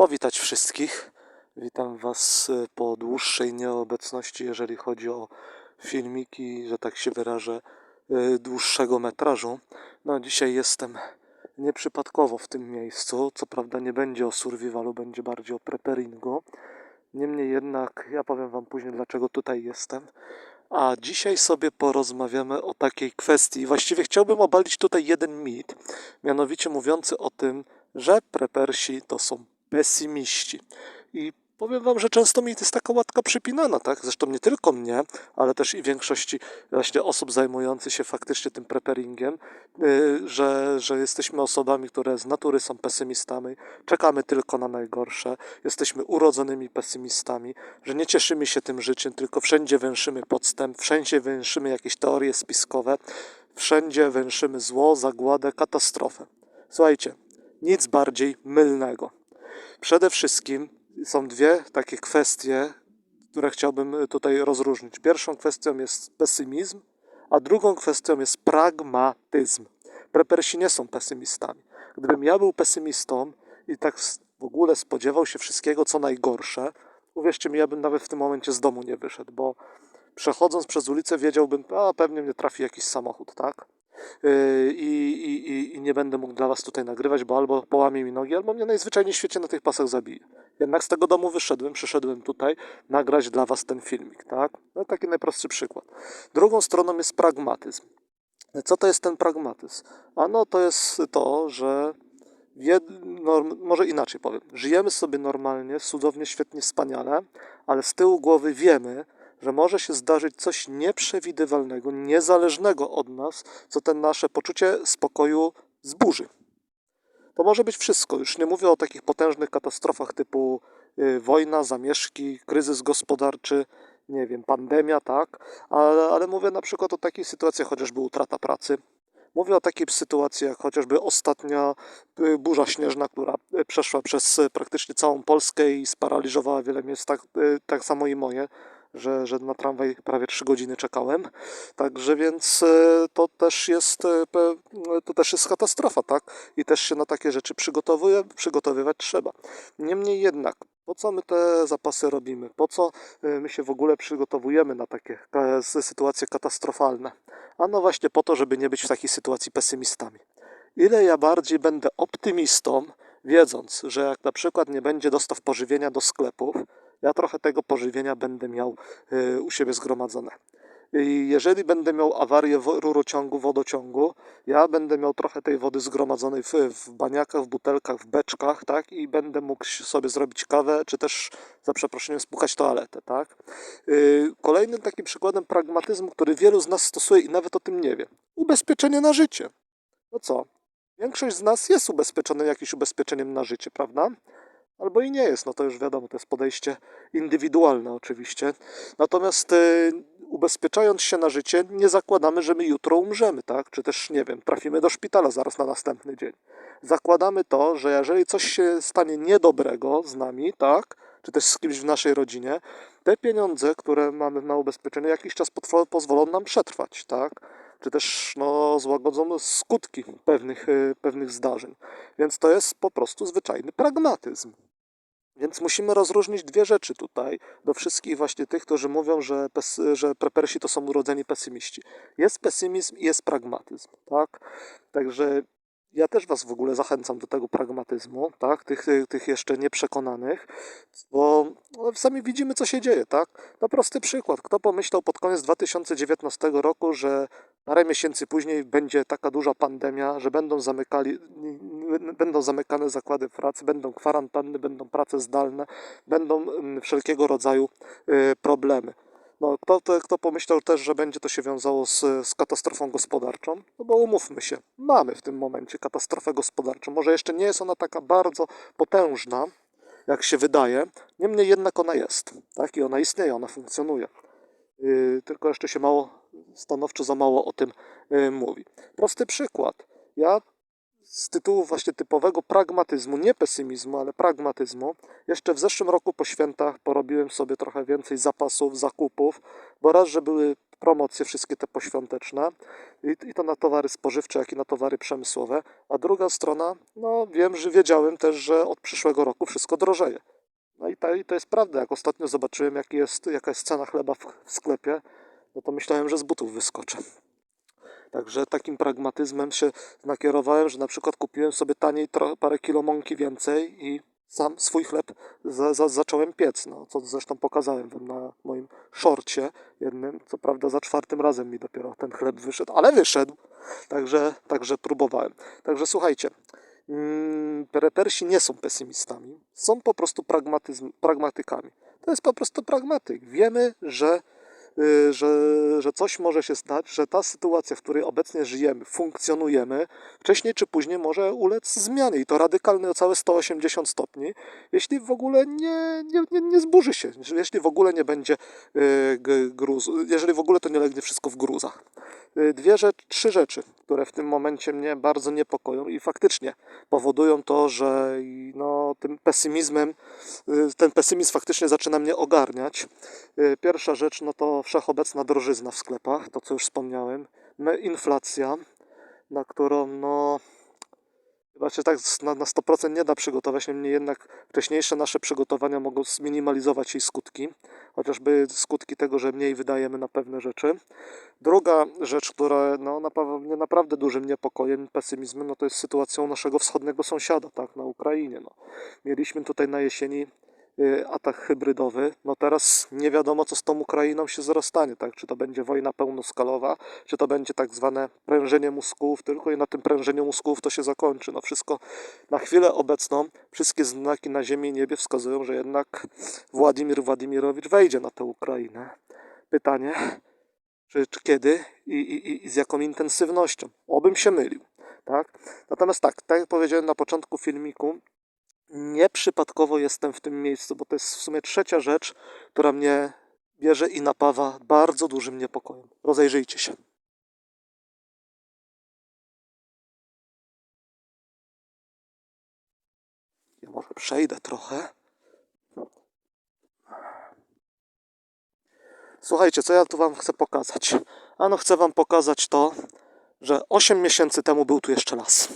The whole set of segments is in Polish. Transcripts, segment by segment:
powitać wszystkich. Witam Was e, po dłuższej nieobecności, jeżeli chodzi o filmiki, że tak się wyrażę, e, dłuższego metrażu. No, dzisiaj jestem nieprzypadkowo w tym miejscu. Co prawda nie będzie o survivalu, będzie bardziej o preparingu. Niemniej jednak, ja powiem Wam później, dlaczego tutaj jestem. A dzisiaj sobie porozmawiamy o takiej kwestii. Właściwie chciałbym obalić tutaj jeden mit, mianowicie mówiący o tym, że prepersi to są pesymiści. I powiem wam, że często mi jest taka łatka przypinana, tak? Zresztą nie tylko mnie, ale też i większości właśnie osób zajmujących się faktycznie tym preparingiem, yy, że, że jesteśmy osobami, które z natury są pesymistami, czekamy tylko na najgorsze, jesteśmy urodzonymi pesymistami, że nie cieszymy się tym życiem, tylko wszędzie węszymy podstęp, wszędzie węszymy jakieś teorie spiskowe, wszędzie węszymy zło, zagładę, katastrofę. Słuchajcie, nic bardziej mylnego. Przede wszystkim są dwie takie kwestie, które chciałbym tutaj rozróżnić. Pierwszą kwestią jest pesymizm, a drugą kwestią jest pragmatyzm. Prepersi nie są pesymistami. Gdybym ja był pesymistą i tak w ogóle spodziewał się wszystkiego, co najgorsze, uwierzcie mi, ja bym nawet w tym momencie z domu nie wyszedł, bo przechodząc przez ulicę wiedziałbym, a pewnie mnie trafi jakiś samochód, tak? Yy, I, i, i, nie będę mógł dla was tutaj nagrywać, bo albo połamie mi nogi, albo mnie najzwyczajniej w świecie na tych pasach zabije. Jednak z tego domu wyszedłem, przyszedłem tutaj nagrać dla was ten filmik, tak? No taki najprostszy przykład. Drugą stroną jest pragmatyzm. Co to jest ten pragmatyzm? Ano to jest to, że jed... może inaczej powiem. Żyjemy sobie normalnie, cudownie, świetnie, wspaniale, ale z tyłu głowy wiemy, że może się zdarzyć coś nieprzewidywalnego, niezależnego od nas, co ten nasze poczucie spokoju zburzy. To może być wszystko. Już nie mówię o takich potężnych katastrofach typu y, wojna, zamieszki, kryzys gospodarczy, nie wiem, pandemia, tak, ale, ale mówię na przykład o takich sytuacjach, chociażby utrata pracy. Mówię o takiej sytuacji, jak chociażby ostatnia y, burza śnieżna, która y, przeszła przez praktycznie całą Polskę i sparaliżowała wiele miejsc, tak, tak samo i moje że, że na tramwaj prawie 3 godziny czekałem. Także więc e, to też jest e, to też jest katastrofa, tak? I też się na takie rzeczy przygotowuje, przygotowywać trzeba. Niemniej jednak, po co my te zapasy robimy? Po co e, my się w ogóle przygotowujemy na takie sytuacje katastrofalne? A no właśnie po to, żeby nie być w takiej sytuacji pesymistami. Ile ja bardziej będę optymistą, wiedząc, że jak na przykład nie będzie dostaw pożywienia do sklepów, ja trochę tego pożywienia będę miał y, u siebie zgromadzone. Jeżeli będę miał awarię rurociągu, wodociągu, ja będę miał trochę tej wody zgromadzonej w, w baniakach, w butelkach, w beczkach, tak? I będę mógł sobie zrobić kawę, czy też za przeproszeniem spłukać toaletę, tak? Yy, Kolejnym takim przykładem pragmatyzmu, który wielu z nas stosuje i nawet o tym nie wie. Ubezpieczenie na życie. No co? Większość z nas jest ubezpieczonym jakimś ubezpieczeniem na życie, prawda? Albo i nie jest, no to już wiadomo, to jest podejście indywidualne oczywiście. Natomiast y, ubezpieczając się na życie, nie zakładamy, że my jutro umrzemy, tak? Czy też, nie wiem, trafimy do szpitala zaraz na następny dzień. Zakładamy to, że jeżeli coś się stanie niedobrego z nami, tak? Czy też z kimś w naszej rodzinie, te pieniądze, które mamy na ubezpieczenie, jakiś czas pozwolą nam przetrwać, tak? Czy też no, złagodzą skutki pewnych, y, pewnych zdarzeń. Więc to jest po prostu zwyczajny pragmatyzm. Więc musimy rozróżnić dwie rzeczy tutaj do wszystkich właśnie tych, którzy mówią, że, pes, że prepersi to są urodzeni pesymiści. Jest pesymizm i jest pragmatyzm, tak? Także ja też was w ogóle zachęcam do tego pragmatyzmu, tak? Tych, tych, tych jeszcze nieprzekonanych, bo no, sami widzimy, co się dzieje, tak? No prosty przykład. Kto pomyślał pod koniec 2019 roku, że parę miesięcy później będzie taka duża pandemia, że będą zamykali, będą zamykane zakłady pracy, będą kwarantanny, będą prace zdalne, będą mm, wszelkiego rodzaju y, problemy. No, kto, to, kto pomyślał też, że będzie to się wiązało z, z katastrofą gospodarczą? No bo umówmy się, mamy w tym momencie katastrofę gospodarczą. Może jeszcze nie jest ona taka bardzo potężna, jak się wydaje, niemniej jednak ona jest, tak? I ona istnieje, ona funkcjonuje. Yy, tylko jeszcze się mało, stanowczo za mało o tym yy, mówi. Prosty przykład. Ja z tytułu właśnie typowego pragmatyzmu, nie pesymizmu, ale pragmatyzmu, jeszcze w zeszłym roku po świętach porobiłem sobie trochę więcej zapasów, zakupów, bo raz, że były promocje wszystkie te poświąteczne i, to na towary spożywcze, jak i na towary przemysłowe. A druga strona, no wiem, że wiedziałem też, że od przyszłego roku wszystko drożeje. No i, ta, i to jest prawda. Jak ostatnio zobaczyłem, jaki jest, jaka jest cena chleba w, w sklepie, no to myślałem, że z butów wyskoczę. Także takim pragmatyzmem się nakierowałem, że na przykład kupiłem sobie taniej parę kilo mąki więcej i sam swój chleb za, za, zacząłem piec. No, co zresztą pokazałem wam na moim szorcie jednym. Co prawda za czwartym razem mi dopiero ten chleb wyszedł, ale wyszedł. Także, także próbowałem. Także słuchajcie, mm, Persi nie są pesymistami, są po prostu pragmatykami. To jest po prostu pragmatyk. Wiemy, że że, że coś może się stać, że ta sytuacja, w której obecnie żyjemy, funkcjonujemy, wcześniej czy później może ulec zmianie i to radykalnie o całe 180 stopni, jeśli w ogóle nie, nie, nie, nie zburzy się, jeśli w ogóle nie będzie y, gruzu, jeżeli w ogóle to nie legnie wszystko w gruzach. Y, Dwie rzeczy, trzy rzeczy, które w tym momencie mnie bardzo niepokoją i faktycznie powodują to, że no, tym pesymizmem, y, ten pesymizm faktycznie zaczyna mnie ogarniać. Y, Pierwsza rzecz, no to wszechobecna drożyzna w sklepach, to co już wspomniałem. Inflacja, na którą no chyba tak na, na 100% nie da przygotować, niemniej jednak wcześniejsze nasze przygotowania mogą zminimalizować jej skutki, chociażby skutki tego, że mniej wydajemy na pewne rzeczy. Druga rzecz, która no, naprawdę, mnie naprawdę dużym niepokojem, pesymizmem, no to jest sytuacją naszego wschodniego sąsiada, tak, na Ukrainie. No. Mieliśmy tutaj na jesieni atak hybrydowy. No teraz nie wiadomo, co z tą Ukrainą się zarastanie, tak? Czy to będzie wojna pełnoskalowa, czy to będzie tak zwane prężenie mózgów, tylko i na tym prężeniu mózgów to się zakończy. No wszystko na chwilę obecną, wszystkie znaki na ziemi i niebie wskazują, że jednak Władimir Władimirowicz wejdzie na tę Ukrainę. Pytanie, czy, czy kiedy i, i, i z jaką intensywnością. Obym się mylił. Tak? Natomiast tak, tak jak powiedziałem na początku filmiku, nieprzypadkowo jestem w tym miejscu, bo to jest w sumie trzecia rzecz, która mnie bierze i napawa bardzo dużym niepokojem. Rozejrzyjcie się. Ja może przejdę trochę. Słuchajcie, co ja tu wam chcę pokazać? Ano chcę wam pokazać to, że 8 miesięcy temu był tu jeszcze las.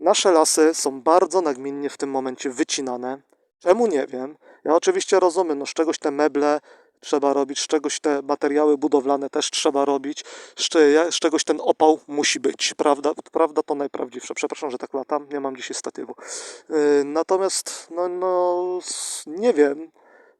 Nasze lasy są bardzo nagminnie w tym momencie wycinane. Czemu nie wiem. Ja oczywiście rozumiem, no z czegoś te meble trzeba robić, z czegoś te materiały budowlane też trzeba robić, z, cze- z czegoś ten opał musi być, prawda? Prawda to najprawdziwsza. Przepraszam, że tak latam, nie mam dzisiaj statywu. Yy, Natomiast, no, no, nie wiem,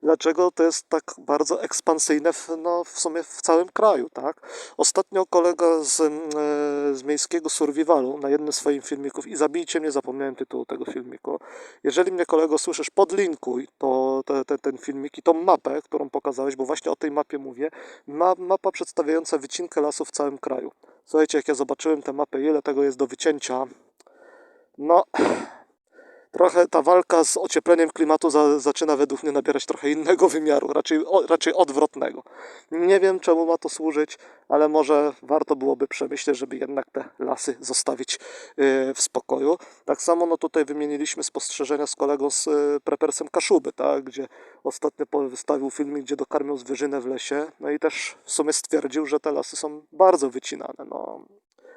dlaczego to jest tak bardzo ekspansyjne w, no, w sumie w całym kraju, tak? Ostatnio kolega z, mm, e, z miejskiego survivalu na jednym z swoich filmików i zabijcie mnie, zapomniałem tytułu tego filmiku. Jeżeli mnie kolego słyszysz, podlinkuj to, te, te, ten filmik i tą mapę, którą pokazałeś, bo właśnie o tej mapie mówię. Ma, mapa przedstawiająca wycinkę lasów w całym kraju. Słuchajcie, jak ja zobaczyłem tę mapę, ile tego jest do wycięcia, no trochę ta walka z ociepleniem klimatu za, zaczyna według mnie nabierać trochę innego wymiaru, raczej, o, raczej odwrotnego. Nie wiem, czemu ma to służyć, ale może warto byłoby przemyśleć, żeby jednak te lasy zostawić yy, w spokoju. Tak samo no tutaj wymieniliśmy spostrzeżenia z kolegą z yy, Prepersem Kaszuby, tak, gdzie ostatnio wystawił filmik, gdzie dokarmiał zwierzynę w lesie, no i też w sumie stwierdził, że te lasy są bardzo wycinane. No,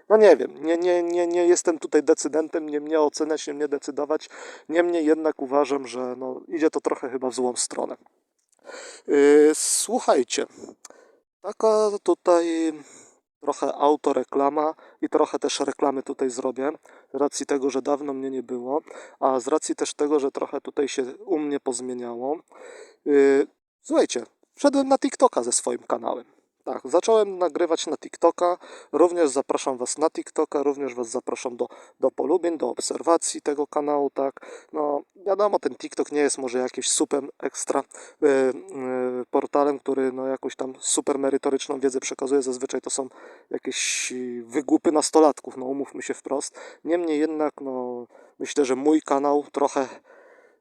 no nie wiem, nie, nie, nie, nie jestem tutaj decydentem, nie mnie oceniać, nie mnie decydować. Niemniej jednak uważam, że no, idzie to trochę chyba w złą stronę. Yy, słuchajcie, taka tutaj trochę autoreklama i trochę też reklamy tutaj zrobię, z racji tego, że dawno mnie nie było, a z racji też tego, że trochę tutaj się u mnie pozmieniało. Yy, słuchajcie, wszedłem na TikToka ze swoim kanałem. Tak, zacząłem nagrywać na TikToka. Również zapraszam Was na TikToka, również Was zapraszam do, do polubień, do obserwacji tego kanału. Tak, no wiadomo, ten TikTok nie jest może jakimś super ekstra y, y, portalem, który no jakąś tam super merytoryczną wiedzę przekazuje. Zazwyczaj to są jakieś wygłupy nastolatków, no umówmy się wprost. Niemniej jednak, no myślę, że mój kanał trochę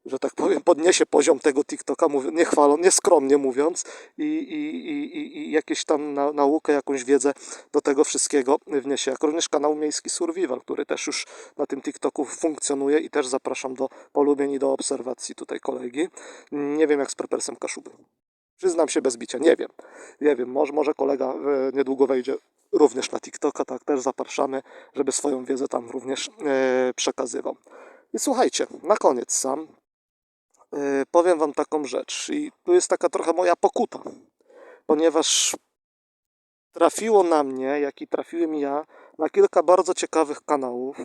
że tak powiem, podniesie poziom tego TikToka, mówię, nie chwalą, nieskromnie mówiąc, i, i, i, i- jakieś tam na, naukę, jakąś wiedzę do tego wszystkiego wniesie. Jak również kanał Miejski Survival, który też już na tym TikToku funkcjonuje i też zapraszam do polubień i do obserwacji tutaj kolegi. Nie wiem jak z Prepersem Kaszuby. Przyznam się bez bicia, nie wiem. Nie wiem, może, może kolega e, niedługo wejdzie również na TikToka, tak też zapraszamy, żeby swoją wiedzę tam również e, przekazywał. I słuchajcie, na koniec sam powiem wam taką rzecz i tu jest taka trochę moja pokuta, ponieważ trafiło na mnie, jak i trafiłem ja, na kilka bardzo ciekawych kanałów,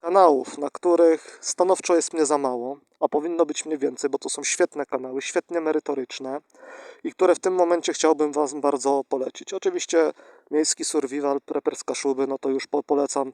kanałów, na których stanowczo jest mnie za mało, a powinno być mnie więcej, bo to są świetne kanały, świetnie merytoryczne i które w tym momencie chciałbym Wam bardzo polecić. Oczywiście Miejski Survival, Preppers Kaszuby, no to już po, polecam y,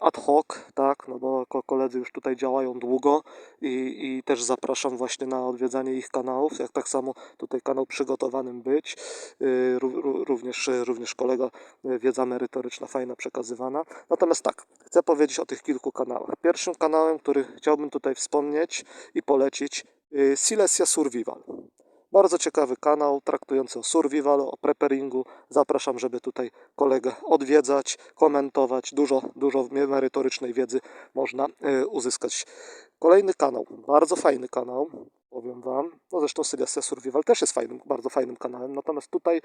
ad hoc, tak, no bo ko- koledzy już tutaj działają długo i, i też zapraszam właśnie na odwiedzanie ich kanałów, jak tak samo tutaj kanał Przygotowanym Być, y, ró- ró- również, również kolega, y, wiedza merytoryczna, fajna, przekazywana. Natomiast tak, chcę powiedzieć o tych kilku kanałach. Pierwszym kanałem, który chciałbym tutaj wspomnieć i polecić, y, Silesia Survival. Bardzo ciekawy kanał traktujący o survivalu, o preparingu. Zapraszam, żeby tutaj kolegę odwiedzać, komentować. Dużo, dużo merytorycznej wiedzy można y, uzyskać. Kolejny kanał, bardzo fajny kanał, powiem Wam. No zresztą Silesia Survival też jest fajnym, bardzo fajnym kanałem. Natomiast tutaj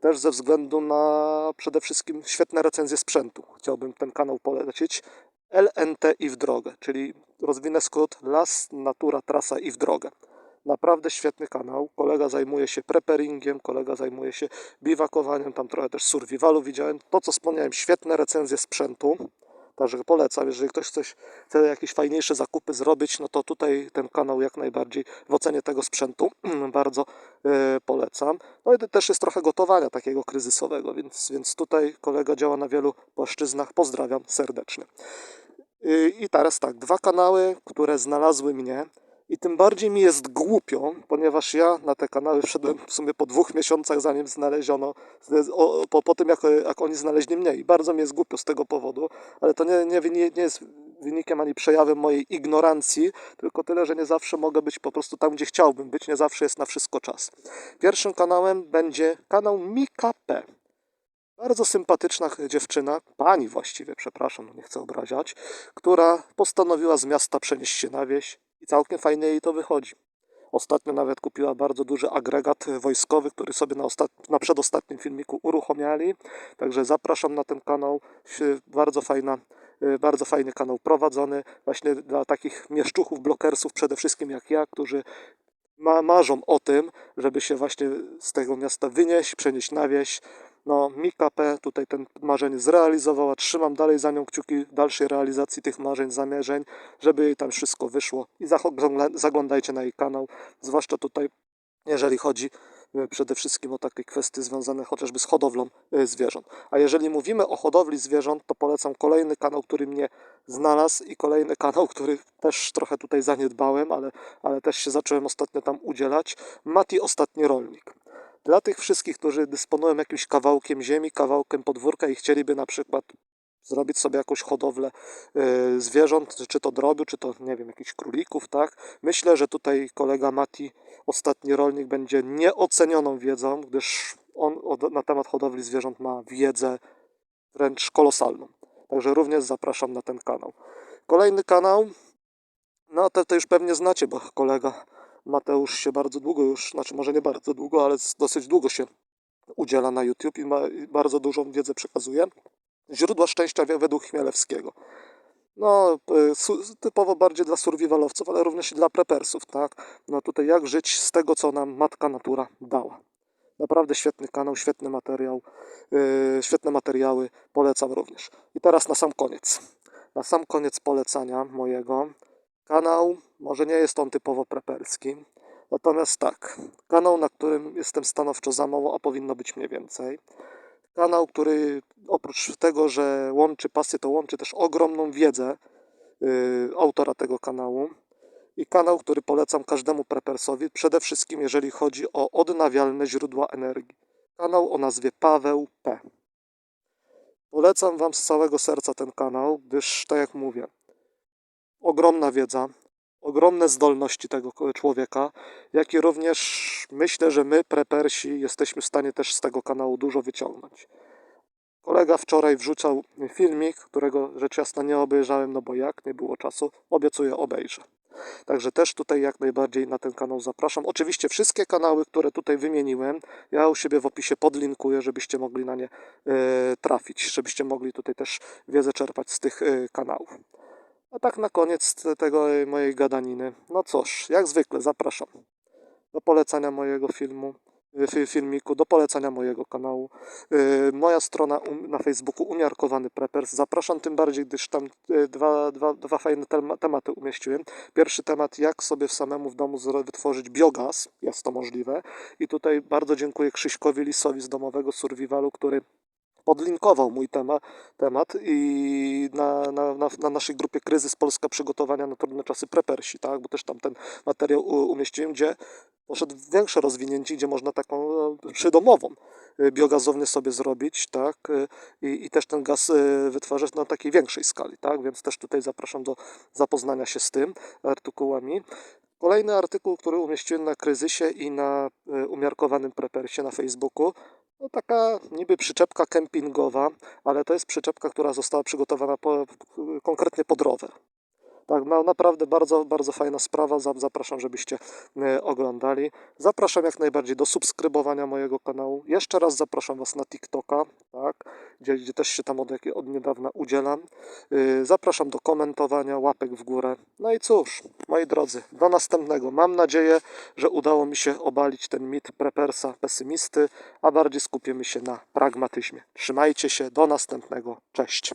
też ze względu na przede wszystkim świetne recenzje sprzętu chciałbym ten kanał polecić. LNT i w drogę, czyli rozwinę skrót Las, Natura, Trasa i w drogę. Naprawdę świetny kanał. Kolega zajmuje się preparingiem, kolega zajmuje się biwakowaniem, tam trochę też survivalu widziałem. To, co wspomniałem, świetne recenzje sprzętu. Także polecam, jeżeli ktoś chce jakieś fajniejsze zakupy zrobić, no to tutaj ten kanał jak najbardziej w ocenie tego sprzętu bardzo e, polecam. No i też jest trochę gotowania takiego kryzysowego, więc, więc tutaj kolega działa na wielu płaszczyznach. Pozdrawiam serdecznie. Y, I teraz tak, dwa kanały, które znalazły mnie i tym bardziej mi jest głupio, ponieważ ja na te kanały wszedłem w sumie po dwóch miesiącach, zanim znaleziono, po, po tym jak, jak oni znaleźli mnie i bardzo mi jest głupio z tego powodu, ale to nie, nie, nie jest wynikiem ani przejawem mojej ignorancji, tylko tyle, że nie zawsze mogę być po prostu tam, gdzie chciałbym być, nie zawsze jest na wszystko czas. Pierwszym kanałem będzie kanał Mika P. Bardzo sympatyczna dziewczyna, pani właściwie, przepraszam, nie chcę obraziać, która postanowiła z miasta przenieść się na wieś i całkiem fajnie jej to wychodzi. Ostatnio nawet kupiła bardzo duży agregat wojskowy, który sobie na, na przedostatnim filmiku uruchomiali. Także zapraszam na ten kanał. Bardzo fajna, y, bardzo fajny kanał prowadzony właśnie dla takich mieszczuchów, blokersów przede wszystkim jak ja, którzy ma, marzą o tym, żeby się właśnie z tego miasta wynieść, przenieść na wieś. No, Mika P. tutaj ten marzenie zrealizowała. Trzymam dalej za nią kciuki w dalszej realizacji tych marzeń, zamierzeń, żeby jej tam wszystko wyszło. I zaglądajcie na jej kanał, zwłaszcza tutaj, jeżeli chodzi e, przede wszystkim o takie kwestie związane chociażby z hodowlą e, zwierząt. A jeżeli mówimy o hodowli zwierząt, to polecam kolejny kanał, który mnie znalazł i kolejny kanał, który też trochę tutaj zaniedbałem, ale, ale też się zacząłem ostatnio tam udzielać. Mati Ostatni Rolnik. Dla tych wszystkich, którzy dysponują jakimś kawałkiem ziemi, kawałkiem podwórka i chcieliby na przykład zrobić sobie jakąś hodowlę y, zwierząt, czy to drobiu, czy to, nie wiem, jakichś królików, tak? Myślę, że tutaj kolega Mati, ostatni rolnik, będzie nieocenioną wiedzą, gdyż on od, na temat hodowli zwierząt ma wiedzę wręcz kolosalną. Także również zapraszam na ten kanał. Kolejny kanał, no to, to już pewnie znacie, bo kolega Mateusz się bardzo długo już, znaczy może nie bardzo długo, ale dosyć długo się udziela na YouTube i, ma, bardzo dużą wiedzę przekazuje. Źródła szczęścia według Chmielewskiego. No, y, typowo bardziej dla survivalowców, ale również i dla prepersów, tak? No tutaj jak żyć z tego, co nam matka natura dała. Naprawdę świetny kanał, świetny materiał, yy, świetne materiały, polecam również. I teraz na sam koniec. Na sam koniec polecania mojego kanał, może nie jest on typowo preperski, natomiast tak, kanał, na którym jestem stanowczo za mało, a powinno być mniej więcej. Kanał, który oprócz tego, że łączy pasję, to łączy też ogromną wiedzę yy, autora tego kanału. I kanał, który polecam każdemu prepersowi, przede wszystkim jeżeli chodzi o odnawialne źródła energii. Kanał o nazwie Paweł P. Polecam Wam z całego serca ten kanał, gdyż, tak jak mówię, ogromna wiedza, ogromne zdolności tego człowieka, jak i również myślę, że my, prepersi, jesteśmy w stanie też z tego kanału dużo wyciągnąć. Kolega wczoraj wrzucał filmik, którego rzecz jasna nie obejrzałem, no bo jak, nie było czasu, obiecuję obejrzę. Także też tutaj jak najbardziej na ten kanał zapraszam. Oczywiście wszystkie kanały, które tutaj wymieniłem, ja u siebie w opisie podlinkuję, żebyście mogli na nie e, trafić, żebyście mogli tutaj też wiedzę czerpać z tych e, kanałów. A tak na koniec te- tego e, mojej gadaniny. No cóż, jak zwykle zapraszam do polecania mojego filmu, e, fi- filmiku, do polecania mojego kanału. E, Moja strona na Facebooku Umiarkowany Preppers. Zapraszam tym bardziej, gdyż tam dwa, dwa, dwa fajne tema- tematy umieściłem. Pierwszy temat, jak sobie samemu w domu wytworzyć biogaz. Jest to możliwe. I tutaj bardzo dziękuję Krzyśkowi Lisowi z Domowego Survivalu, który podlinkował mój temat, temat i na, na, na, na naszej grupie Kryzys Polska Przygotowania na Trudne Czasy Prepersi, tak? bo też tam ten materiał umieściłem, gdzie poszedł większe rozwinięcie, gdzie można taką e, przydomową e, biogazownię sobie zrobić, tak, e, i, i też ten gaz wytwarzać na takiej większej skali, tak, więc też tutaj zapraszam do zapoznania się z tym artykułami. Kolejny artykuł, który umieściłem na kryzysie i na umiarkowanym prepersie na Facebooku, no taka niby przyczepka kempingowa, ale to jest przyczepka, która została przygotowana po, konkretnie pod rower. Tak, no naprawdę bardzo, bardzo fajna sprawa. Za- Zapraszam, żebyście e, oglądali. Zapraszam jak najbardziej do subskrybowania mojego kanału. Jeszcze raz zapraszam Was na TikToka, tak, gdzie, gdzie też się tam od, od niedawna udzielam. Yy, Zapraszam do komentowania, łapek w górę. No i cóż, moi drodzy, do następnego. Mam nadzieję, że udało mi się obalić ten mit prepersa pesymisty, a bardziej skupimy się na pragmatyzmie. Trzymajcie się, do następnego. Cześć.